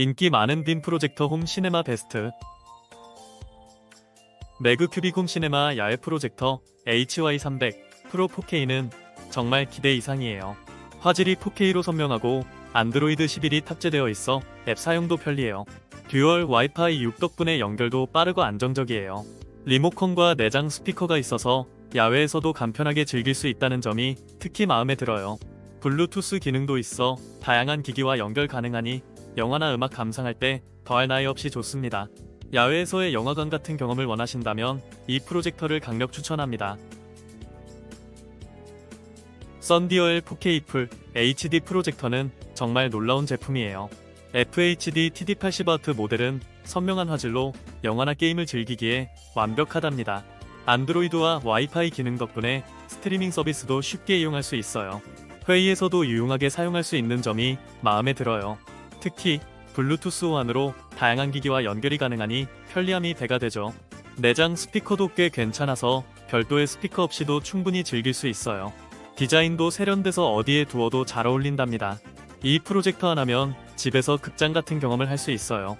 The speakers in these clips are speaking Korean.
인기 많은 빔 프로젝터 홈 시네마 베스트 매그 큐빅 홈 시네마 야외 프로젝터 HY300 프로 4K는 정말 기대 이상이에요. 화질이 4K로 선명하고 안드로이드 11이 탑재되어 있어 앱 사용도 편리해요. 듀얼 와이파이 6 덕분에 연결도 빠르고 안정적이에요. 리모컨과 내장 스피커가 있어서 야외에서도 간편하게 즐길 수 있다는 점이 특히 마음에 들어요. 블루투스 기능도 있어 다양한 기기와 연결 가능하니 영화나 음악 감상할 때 더할 나위 없이 좋습니다. 야외에서의 영화관 같은 경험을 원하신다면 이 프로젝터를 강력 추천합니다. 썬디어엘 4K 풀 HD 프로젝터는 정말 놀라운 제품이에요. FHD TD80W 모델은 선명한 화질로 영화나 게임을 즐기기에 완벽하답니다. 안드로이드와 와이파이 기능 덕분에 스트리밍 서비스도 쉽게 이용할 수 있어요. 회의에서도 유용하게 사용할 수 있는 점이 마음에 들어요. 특히 블루투스 호환으로 다양한 기기와 연결이 가능하니 편리함이 배가 되죠. 내장 스피커도 꽤 괜찮아서 별도의 스피커 없이도 충분히 즐길 수 있어요. 디자인도 세련돼서 어디에 두어도 잘 어울린답니다. 이 프로젝터 하나면 집에서 극장 같은 경험을 할 수 있어요.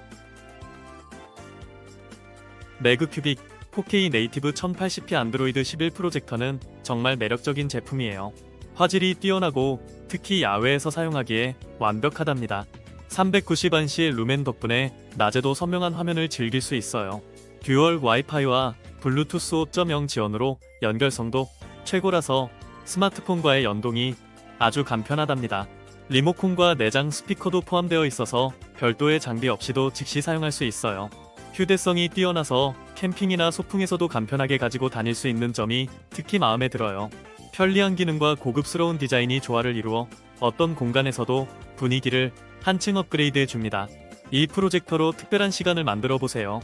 매그 큐빅 4K 네이티브 1080p 안드로이드 11 프로젝터는 정말 매력적인 제품이에요. 화질이 뛰어나고 특히 야외에서 사용하기에 완벽하답니다. 390안시 루멘 덕분에 낮에도 선명한 화면을 즐길 수 있어요. 듀얼 와이파이와 블루투스 5.0 지원으로 연결성도 최고라서 스마트폰과의 연동이 아주 간편하답니다. 리모컨과 내장 스피커도 포함되어 있어서 별도의 장비 없이도 즉시 사용할 수 있어요. 휴대성이 뛰어나서 캠핑이나 소풍에서도 간편하게 가지고 다닐 수 있는 점이 특히 마음에 들어요. 편리한 기능과 고급스러운 디자인이 조화를 이루어 어떤 공간에서도 분위기를 한층 업그레이드 해 줍니다. 이 프로젝터로 특별한 시간을 만들어 보세요.